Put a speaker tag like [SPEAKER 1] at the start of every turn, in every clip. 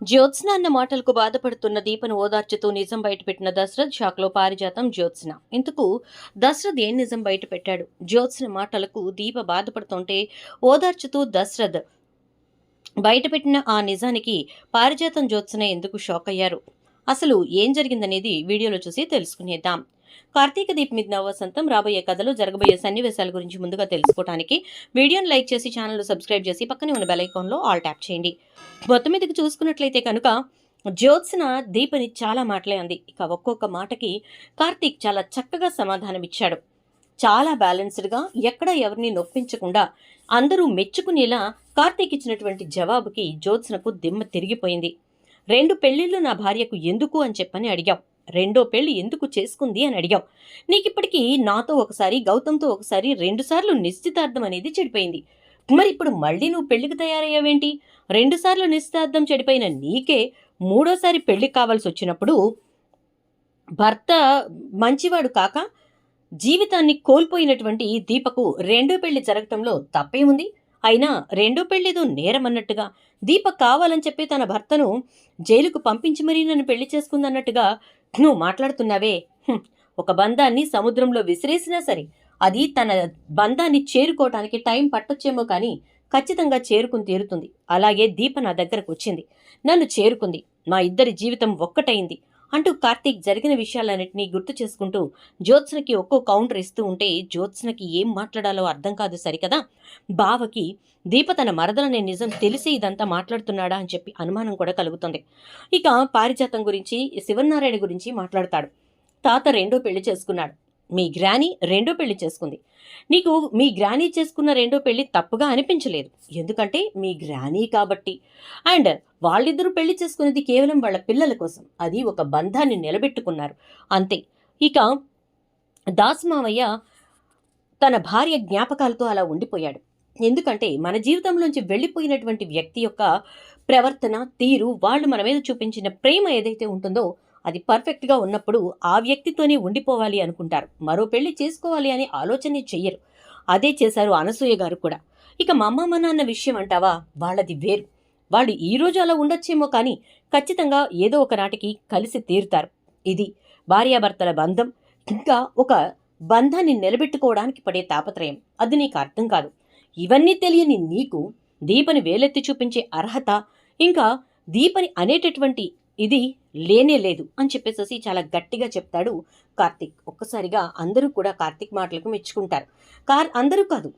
[SPEAKER 1] జ్యోత్స్న అన్న మాటలకు బాధపడుతున్న దీపను ఓదార్చుతూ నిజం బయటపెట్టిన దశరథ్ షాక్లో పారిజాతం జ్యోత్స్న. ఇందుకు దశరథ్ ఏం నిజం బయటపెట్టాడు? జ్యోత్స్న మాటలకు దీప బాధపడుతుంటే ఓదార్చుతూ దశరథ్ బయటపెట్టిన ఆ నిజానికి పారిజాతం జ్యోత్స్న ఎందుకు షాక్ అయ్యారు? అసలు ఏం జరిగిందనేది వీడియోలో చూసి తెలుసుకునేద్దాం. కార్తీక దీప్ మీద నవవసంతం రాబోయే కథలు జరగబోయే సన్నివేశాల గురించి ముందుగా తెలుసుకోవడానికి వీడియోను లైక్ చేసి ఛానల్ సబ్స్క్రైబ్ చేసి పక్కనే ఉన్న బెల్ ఐకాన్లో ఆల్ ట్యాప్ చేయండి. మొత్తం మీదకి చూసుకున్నట్లయితే కనుక జ్యోత్స్న దీపని చాలా మాటలే అంది. ఇక ఒక్కొక్క మాటకి కార్తీక్ చాలా చక్కగా సమాధానం ఇచ్చాడు. చాలా బ్యాలెన్స్డ్గా ఎక్కడ ఎవరిని నొప్పించకుండా అందరూ మెచ్చుకునేలా కార్తీక్ ఇచ్చినటువంటి జవాబుకి జ్యోత్స్నకు దిమ్మ తిరిగిపోయింది. రెండు పెళ్ళిళ్ళు నా భార్యకు ఎందుకు? అని చెప్పని అడిగావు రెండో పెళ్ళి ఎందుకు చేసుకుంది అని అడిగావు నీకిప్పటికీ నాతో ఒకసారి గౌతమ్తో ఒకసారి రెండుసార్లు నిశ్చితార్థం అనేది చెడిపోయింది. మరి ఇప్పుడు మళ్ళీ నువ్వు పెళ్ళికి తయారయ్యావేంటి? రెండుసార్లు నిశ్చితార్థం చెడిపోయిన నీకే మూడోసారి పెళ్ళి కావాల్సి వచ్చినప్పుడు భర్త మంచివాడు కాక జీవితాన్ని కోల్పోయినటువంటి దీపకు రెండో పెళ్ళి జరగటంలో తప్పేముంది? అయినా రెండో పెళ్ళిదో నేరమన్నట్టుగా దీప కావాలని చెప్పి తన భర్తను జైలుకు పంపించి మరీ నన్ను పెళ్ళి చేసుకుందన్నట్టుగా నువ్వు మాట్లాడుతున్నావే. హ్మ్, ఒక బంధాన్ని సముద్రంలో విసిరేసినా సరే అది తన బంధాన్ని చేరుకోవటానికి టైం పట్టొచ్చేమో కానీ ఖచ్చితంగా చేరుకుని తీరుతుంది. అలాగే దీప నా దగ్గరకు వచ్చింది. నన్ను చేరుకుంది. మా ఇద్దరి జీవితం ఒక్కటైంది అంటూ కార్తీక్ జరిగిన విషయాలన్నింటినీ గుర్తు చేసుకుంటూ జ్యోత్స్నకి ఒక్కో కౌంటర్ ఇస్తూ ఉంటే జ్యోత్స్నకి ఏం మాట్లాడాలో అర్థం కాదు సరికదా? బావకి దీప తన మరదలనే నిజం తెలిసి ఇదంతా మాట్లాడుతున్నాడా? అని చెప్పి అనుమానం కూడా కలుగుతుంది. ఇక పారిజాతం గురించి శివనారాయణ గురించి మాట్లాడతాడు. తాత రెండో పెళ్ళి చేసుకున్నాడు. మీ గ్రానీ రెండో పెళ్ళి చేసుకుంది. నీకు మీ గ్రానీ చేసుకున్న రెండో పెళ్ళి తప్పుగా అనిపించలేదు. ఎందుకంటే మీ గ్రానీ కాబట్టి. అండ్ వాళ్ళిద్దరూ పెళ్ళి చేసుకునేది కేవలం వాళ్ళ పిల్లల కోసం. అది ఒక బంధాన్ని నిలబెట్టుకున్నారు. అంతే. ఇక దాస్ మామయ్య తన భార్య జ్ఞాపకాలతో అలా ఉండిపోయాడు. ఎందుకంటే మన జీవితంలోంచి వెళ్ళిపోయినటువంటి వ్యక్తి యొక్క ప్రవర్తన తీరు వాళ్ళు మన మీద చూపించిన ప్రేమ ఏదైతే ఉంటుందో అది పర్ఫెక్ట్గా ఉన్నప్పుడు ఆ వ్యక్తితోనే ఉండిపోవాలి అనుకుంటారు. మరో పెళ్ళి చేసుకోవాలి అనే ఆలోచనే చెయ్యరు. అదే చేశారు అనసూయ గారు కూడా. ఇక మా అమ్మ నాన్న విషయం అంటావా? వాళ్ళది వేరు. వాళ్ళు ఈ రోజు అలా ఉండొచ్చేమో కానీ ఖచ్చితంగా ఏదో ఒక నాటికి కలిసి తీరుతారు. ఇది భార్యాభర్తల బంధం. ఇంకా ఒక బంధాన్ని నిలబెట్టుకోవడానికి పడే తాపత్రయం. అది నీకు అర్థం కాదు. ఇవన్నీ తెలియని నీకు దీపని వేలెత్తి చూపించే అర్హత ఇంకా దీపని అనేటటువంటి ఇది లేనే లేదు అని చెప్పేసి చాలా గట్టిగా చెప్తాడు కార్తిక్. ఒక్కసారిగా అందరూ కూడా కార్తిక్ మాటలకు మెచ్చుకుంటారు. కార్ అందరూ కాదు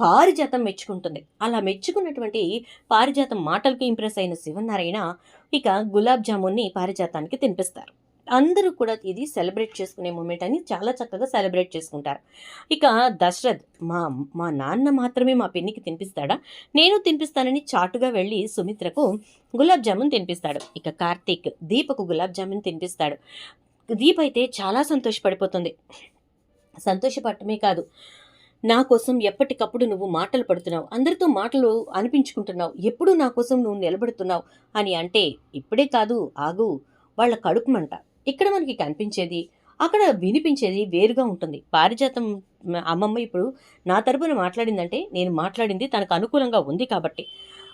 [SPEAKER 1] పారిజాతం మెచ్చుకుంటుంది. అలా మెచ్చుకున్నటువంటి పారిజాతం మాటలకు ఇంప్రెస్ అయిన శివనారాయణ ఇక గులాబ్ జామున్ని పారిజాతానికి తినిపిస్తారు. అందరూ కూడా ఇది సెలబ్రేట్ చేసుకునే మూమెంట్ అని చాలా చక్కగా సెలబ్రేట్ చేసుకుంటారు. ఇక దశరథ్ మా మా నాన్న మాత్రమే మా పెన్నికి తినిపిస్తాడా? నేను తినిపిస్తానని చాటుగా వెళ్ళి సుమిత్రకు గులాబ్ జామున్ తినిపిస్తాడు. ఇక కార్తీక్ దీపకు గులాబ్ జామున్ తినిపిస్తాడు. దీప్ అయితే చాలా సంతోషపడిపోతుంది. సంతోషపడటమే కాదు నా కోసం ఎప్పటికప్పుడు నువ్వు మాటలు పడుతున్నావు. అందరితో మాటలు అనిపించుకుంటున్నావు. ఎప్పుడు నా కోసం నువ్వు నిలబడుతున్నావు అని అంటే ఇప్పుడే కాదు ఆగు వాళ్ళ కడుపు మంట. ఇక్కడ మనకి కనిపించేది అక్కడ వినిపించేది వేరుగా ఉంటుంది. పారిజాతం అమ్మమ్మ ఇప్పుడు నా తరపున మాట్లాడిందంటే నేను మాట్లాడింది తనకు అనుకూలంగా ఉంది కాబట్టి.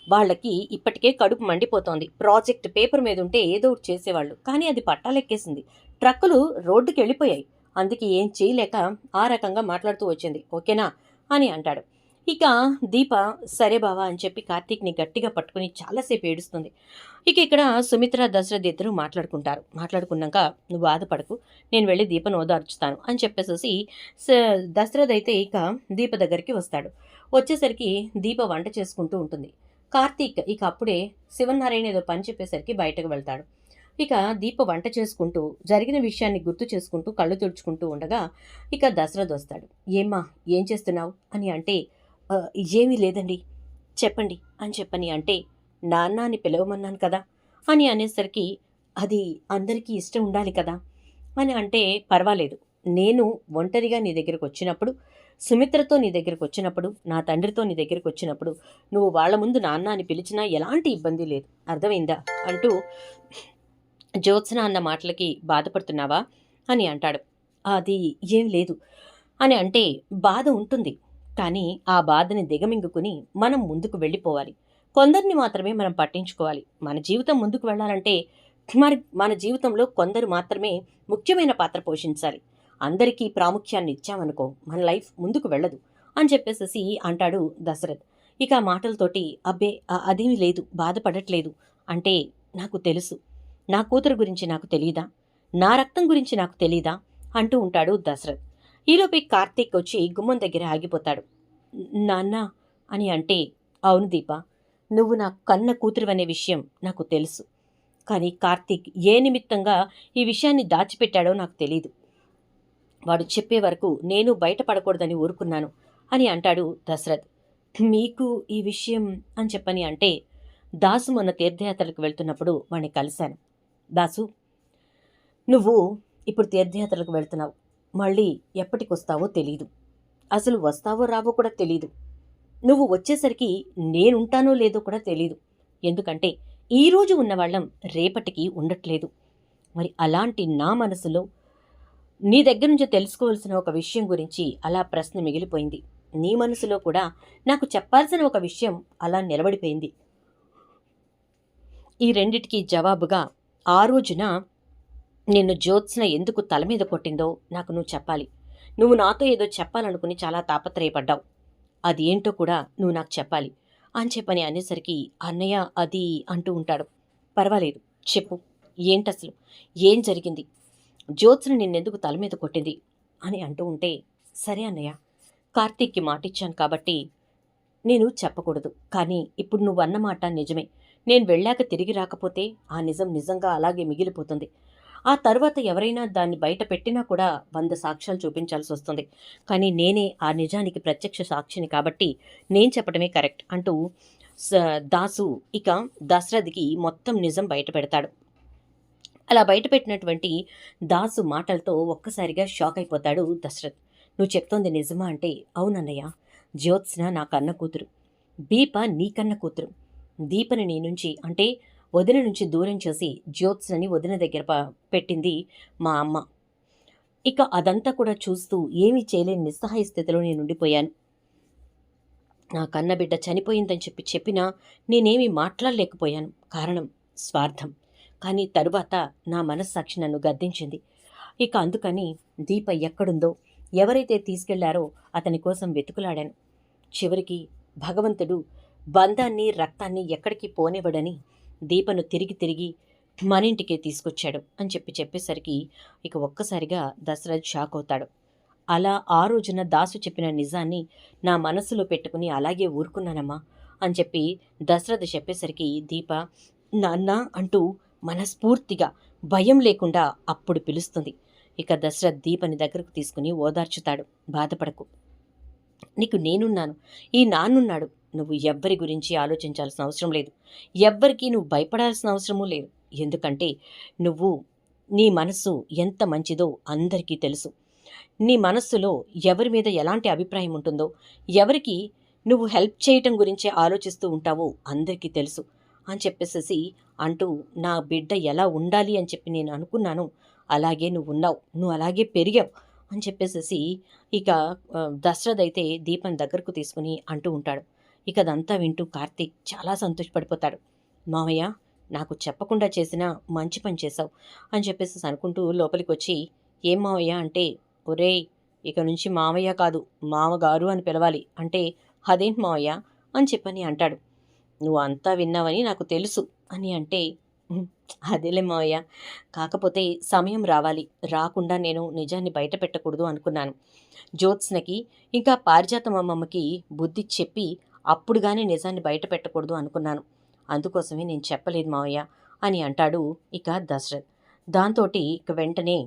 [SPEAKER 1] వాళ్ళకి ఇప్పటికే కడుపు మండిపోతోంది. ప్రాజెక్ట్ పేపర్ మీద ఉంటే ఏదో ఒకటి చేసేవాళ్ళు. కానీ అది పట్టాలెక్కేసింది. ట్రక్కులు రోడ్డుకి వెళ్ళిపోయాయి అందుకే ఏం చేయలేక ఆ రకంగా మాట్లాడుతూ వచ్చింది. ఓకేనా? అని అంటాడు. ఇక దీప సరే బావా అని చెప్పి కార్తీక్ని గట్టిగా పట్టుకుని చాలాసేపు ఏడుస్తుంది. ఇక ఇక్కడ సుమిత్ర దశరథ్ ఇద్దరు మాట్లాడుకుంటారు. మాట్లాడుకున్నాక నువ్వు బాధపడకు నేను వెళ్ళి దీపను ఓదార్చుతాను అని చెప్పేసేసి దశరథ్ అయితే ఇక దీప దగ్గరికి వస్తాడు. వచ్చేసరికి దీప వంట చేసుకుంటూ ఉంటుంది. కార్తీక్ ఇక అప్పుడే శివనారాయణ ఏదో పని చెప్పేసరికి బయటకు వెళ్తాడు. ఇక దీప వంట చేసుకుంటూ జరిగిన విషయాన్ని గుర్తు చేసుకుంటూ కళ్ళు తుడుచుకుంటూ ఉండగా ఇక దశరథ్ వస్తాడు. ఏమ్మా ఏం చేస్తున్నావు? అని అంటే ఏమీ లేదండి. చెప్పండి. అని చెప్పని అంటే నాన్న అని పిలవమన్నాను కదా అని అనేసరికి అది అందరికీ ఇష్టం ఉండాలి కదా అని అంటే పర్వాలేదు. నేను ఒంటరిగా నీ దగ్గరకు వచ్చినప్పుడు సుమిత్రతో నీ దగ్గరకు వచ్చినప్పుడు నా తండ్రితో నీ దగ్గరకు వచ్చినప్పుడు నువ్వు వాళ్ళ ముందు నాన్న అని పిలిచినా ఎలాంటి ఇబ్బంది లేదు. అర్థమైందా? అంటూ జ్యోత్స్న అన్న మాటలకి బాధపడుతున్నావా? అని అంటాడు. అది ఏం లేదు. అని అంటే బాధ ఉంటుంది. కానీ ఆ బాధని దిగమింగుకుని మనం ముందుకు వెళ్ళిపోవాలి. కొందరిని మాత్రమే మనం పట్టించుకోవాలి. మన జీవితం ముందుకు వెళ్ళాలంటే మరి మన జీవితంలో కొందరు మాత్రమే ముఖ్యమైన పాత్ర పోషించాలి. అందరికీ ప్రాముఖ్యాన్ని ఇచ్చామనుకో మన లైఫ్ ముందుకు వెళ్ళదు అని చెప్పేసేసి అంటాడు దశరథ్. ఇక ఆ మాటలతోటి అబ్బే అదేమీ లేదు బాధపడట్లేదు అంటే నాకు తెలుసు. నా కూతురు గురించి నాకు తెలియదా నా రక్తం గురించి నాకు తెలియదా అంటూ ఉంటాడు దశరథ్. ఈలోపే కార్తీక్ వచ్చి గుమ్మం దగ్గర ఆగిపోతాడు. నాన్న అని అంటే అవును దీప నువ్వు నా కన్న కూతురు అనే విషయం నాకు తెలుసు. కానీ కార్తీక్ ఏ నిమిత్తంగా ఈ విషయాన్ని దాచిపెట్టాడో నాకు తెలీదు. వాడు చెప్పే వరకు నేను బయటపడకూడదని ఊరుకున్నాను అని అంటాడు దశరథ్. మీకు ఈ విషయం అని చెప్పని అంటే దాసు మొన్న తీర్థయాత్రలకు వెళ్తున్నప్పుడు వాణ్ణి కలిశాను. దాసు నువ్వు ఇప్పుడు తీర్థయాత్రలకు వెళ్తున్నావు. మళ్ళీ ఎప్పటికొస్తావో తెలీదు. అసలు వస్తావో రావో కూడా తెలీదు. నువ్వు వచ్చేసరికి నేనుంటానో లేదో కూడా తెలీదు. ఎందుకంటే ఈరోజు ఉన్నవాళ్ళం రేపటికి ఉండట్లేదు. మరి అలాంటి నా మనసులో నీ దగ్గర నుంచి తెలుసుకోవాల్సిన ఒక విషయం గురించి అలా ప్రశ్న మిగిలిపోయింది. నీ మనసులో కూడా నాకు చెప్పాల్సిన ఒక విషయం అలా నిలబడిపోయింది. ఈ రెండిటికి జవాబుగా ఆ రోజున నిన్ను జ్యోత్స్న ఎందుకు తల మీద కొట్టిందో నాకు నువ్వు చెప్పాలి. నువ్వు నాతో ఏదో చెప్పాలనుకుని చాలా తాపత్రయపడ్డావు. అది ఏంటో కూడా నువ్వు నాకు చెప్పాలి. అని చెప్పని అనేసరికి అన్నయ్య అది అంటూ ఉంటాడు. పర్వాలేదు చెప్పు. ఏంటసలు ఏం జరిగింది? జ్యోత్స్న నిన్నెందుకు తల మీద కొట్టింది? అని అంటూ ఉంటే సరే అన్నయ్య కార్తీక్కి మాటిచ్చాను కాబట్టి నేను చెప్పకూడదు. కానీ ఇప్పుడు నువ్వు అన్నమాట నిజమే. నేను వెళ్ళాక తిరిగి రాకపోతే ఆ నిజం నిజంగా అలాగే మిగిలిపోతుంది. ఆ తర్వాత ఎవరైనా దాన్ని బయట పెట్టినా కూడా వంద సాక్ష్యాలు చూపించాల్సి వస్తుంది. కానీ నేనే ఆ నిజానికి ప్రత్యక్ష సాక్షిని కాబట్టి నేను చెప్పడమే కరెక్ట్ అంటూ దాసు ఇక దశరథికి మొత్తం నిజం బయట పెడతాడు. అలా బయటపెట్టినటువంటి దాసు మాటలతో ఒక్కసారిగా షాక్ అయిపోతాడు దశరథ్. నువ్వు చెప్తోంది నిజమా అంటే అవునన్నయ్య జ్యోత్స్న నా కన్న కూతురు. దీప నీ కన్న కూతురు. దీపని నీ నుంచి అంటే వదిన నుంచి దూరం చేసి జ్యోత్స్నని వదిన దగ్గర పెట్టింది మా అమ్మ. ఇక అదంతా కూడా చూస్తూ ఏమీ చేయలేని నిస్సహాయ స్థితిలో నేను ఉండిపోయాను నా కన్నబిడ్డ చనిపోయిందని చెప్పి చెప్పినా నేనేమీ మాట్లాడలేకపోయాను. కారణం స్వార్థం. కానీ తరువాత నా మనస్సాక్షి నన్ను గద్దించింది. ఇక అందుకని దీప ఎక్కడుందో ఎవరైతే తీసుకెళ్ళారో అతని కోసం వెతుకులాడాను. చివరికి భగవంతుడు బంధాన్ని రక్తాన్ని ఎక్కడికి పోనివ్వడని దీపను తిరిగి తిరిగి మన ఇంటికే తీసుకొచ్చాడు అని చెప్పి చెప్పేసరికి ఇక ఒక్కసారిగా దశరథ్ షాక్ అవుతాడు. అలా ఆ రోజున దాసు చెప్పిన నిజాన్ని నా మనసులో పెట్టుకుని అలాగే ఊరుకున్నానమ్మా అని చెప్పి దశరథ చెప్పేసరికి దీప నాన్న అంటూ మనస్ఫూర్తిగా భయం లేకుండా అప్పుడు పిలుస్తుంది. ఇక దశరథ్ దీపని దగ్గరకు తీసుకుని ఓదార్చుతాడు. బాధపడకు. నీకు నేనున్నాను. ఈ నాన్నున్నాడు. నువ్వు ఎవ్వరి గురించి ఆలోచించాల్సిన అవసరం లేదు. ఎవ్వరికీ నువ్వు భయపడాల్సిన అవసరమూ లేదు. ఎందుకంటే నువ్వు నీ మనస్సు ఎంత మంచిదో అందరికీ తెలుసు. నీ మనస్సులో ఎవరి మీద ఎలాంటి అభిప్రాయం ఉంటుందో ఎవరికి నువ్వు హెల్ప్ చేయటం గురించి ఆలోచిస్తూ ఉంటావో అందరికీ తెలుసు. అని చెప్పేసేసి అంటూ నా బిడ్డ ఎలా ఉండాలి అని చెప్పి నేను అనుకున్నాను. అలాగే నువ్వు ఉన్నావు నువ్వు అలాగే పెరిగావు అని చెప్పేసేసి ఇక దశరథ్ అయితే దీపం దగ్గరకు తీసుకుని అంటూ ఉంటాడు. ఇక అదంతా వింటూ కార్తీక్ చాలా సంతోషపడిపోతాడు. మామయ్య నాకు చెప్పకుండా చేసిన మంచి పని చేశావు అని చెప్పేసి అనుకుంటూ లోపలికి వచ్చి ఏం మావయ్య అంటే ఒరేయ్ ఇక నుంచి మావయ్య కాదు మామగారు అని పిలవాలి. అంటే అదేంటి మావయ్య? అని చెప్పని అంటాడు. నువ్వు అంతా విన్నావని నాకు తెలుసు అని అంటే అదేలే మావయ్య. కాకపోతే సమయం రావాలి. రాకుండా నేను నిజాన్ని బయట పెట్టకూడదు అనుకున్నాను. జ్యోత్స్నకి ఇంకా పారిజాత మామమ్మకి బుద్ధి చెప్పి అప్పుడు కానీ నిజాన్ని బయట పెట్టకూడదు అనుకున్నాను. అందుకోసమే నేను చెప్పలేదు మావయ్య అని అంటాడు ఇక దశరథ్. దాంతో ఇక వెంటనే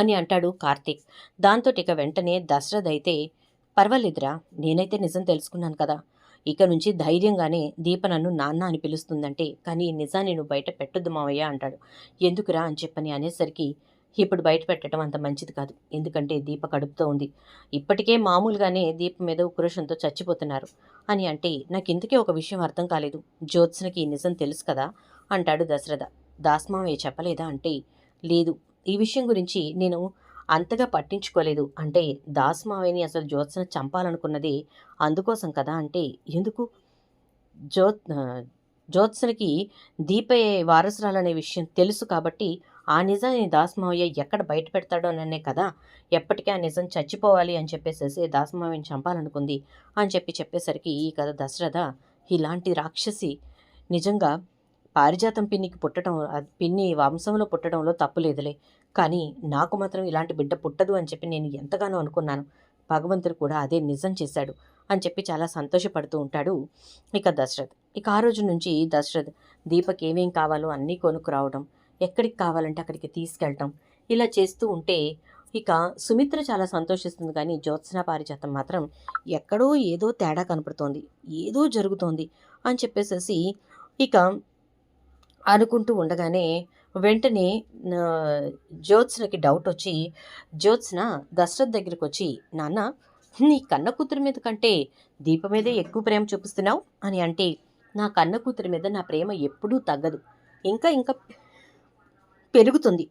[SPEAKER 1] అని అంటాడు కార్తీక్. దాంతో ఇక వెంటనే దశరథ్ అయితే పర్వాలేదురా నేనైతే నిజం తెలుసుకున్నాను కదా. ఇక నుంచి ధైర్యంగానే దీప నన్ను నాన్న అని పిలుస్తుందంటే కానీ నిజాన్ని నువ్వు బయట పెట్టొద్దు మావయ్య అంటాడు. ఎందుకురా అని చెప్పని అనేసరికి ఇప్పుడు బయట పెట్టడం అంత మంచిది కాదు. ఎందుకంటే దీప కడుపుతో ఉంది. ఇప్పటికే మామూలుగానే దీప మీద ఉక్రోషంతో చచ్చిపోతున్నారు. అని అంటే నాకు ఇందుకే ఒక విషయం అర్థం కాలేదు? జ్యోత్స్నకి ఈ నిజం తెలుసు కదా? అంటాడు దశరథ. దాస్మావే చెప్పలేదా? అంటే లేదు. ఈ విషయం గురించి నేను అంతగా పట్టించుకోలేదు. అంటే దాస్మావేని అసలు జ్యోత్స్న చంపాలనుకున్నది అందుకోసం కదా? అంటే ఎందుకు? జ్యోత్ జ్యోత్స్నకి దీపే వారసురాలనే విషయం తెలుసు కాబట్టి ఆ నిజాన్ని దాసమావయ్య ఎక్కడ బయట పెడతాడోననే కదా. ఎప్పటికీ ఆ నిజం చచ్చిపోవాలి అని చెప్పేసేసి దాసమావయ్యని చంపాలనుకుంది అని చెప్పి చెప్పేసరికి ఈ కథ దశరథ ఇలాంటి రాక్షసి నిజంగా పారిజాతం పిన్నికి పుట్టడం పిన్ని వంశంలో పుట్టడంలో తప్పు లేదులే. కానీ నాకు మాత్రం ఇలాంటి బిడ్డ పుట్టదు అని చెప్పి నేను ఎంతగానో అనుకున్నాను. భగవంతుడు కూడా అదే నిజం చేశాడు అని చెప్పి చాలా సంతోషపడుతూ ఉంటాడు ఇక దశరథ్. ఇక ఆ రోజు నుంచి దశరథ్ దీపక్ ఏమేం కావాలో అన్నీ కొనుక్కురావడం ఎక్కడికి కావాలంటే అక్కడికి తీసుకెళ్ళటం. ఇలా చేస్తూ ఉంటే ఇక సుమిత్ర చాలా సంతోషిస్తుంది. కానీ జ్యోత్స్న పారిజాతం మాత్రం ఎక్కడో ఏదో తేడా కనపడుతోంది. ఏదో జరుగుతోంది అని చెప్పేసేసి ఇక అనుకుంటూ ఉండగానే వెంటనే ఆ, జ్యోత్స్నకి డౌట్ వచ్చి జ్యోత్స్న దశరథ్ దగ్గరికి వచ్చి నాన్న నీ కన్న కూతురు మీద కంటే దీప మీదే ఎక్కువ ప్రేమ చూపిస్తున్నావు? అని అంటే నా కన్న కూతురి మీద నా ప్రేమ ఎప్పుడూ తగ్గదు. ఇంకా ఇంకా పెరుగుతుంది.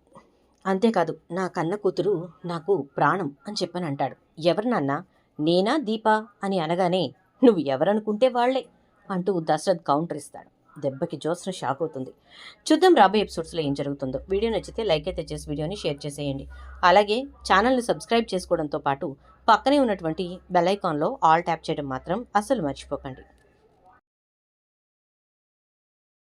[SPEAKER 1] అంతేకాదు నా కన్న కూతురు నాకు ప్రాణం అని చెప్పని అంటాడు ఎవరు నాన్న? నేనా దీపా? అని అనగానే నువ్వు ఎవరనుకుంటే వాళ్ళే అంటూ దశరథ్ కౌంటర్ ఇస్తాడు. దెబ్బకి జోస్న షాక్ అవుతుంది. చూద్దాం రాబోయే ఎపిసోడ్స్లో ఏం జరుగుతుందో. వీడియో నచ్చితే లైక్ అయితే చేసి వీడియోని షేర్ చేసేయండి. అలాగే ఛానల్ని సబ్స్క్రైబ్ చేసుకోవడంతో పాటు పక్కనే ఉన్నటువంటి బెల్ ఐకాన్లో ఆల్ ట్యాప్ చేయడం మాత్రం అస్సలు మర్చిపోకండి.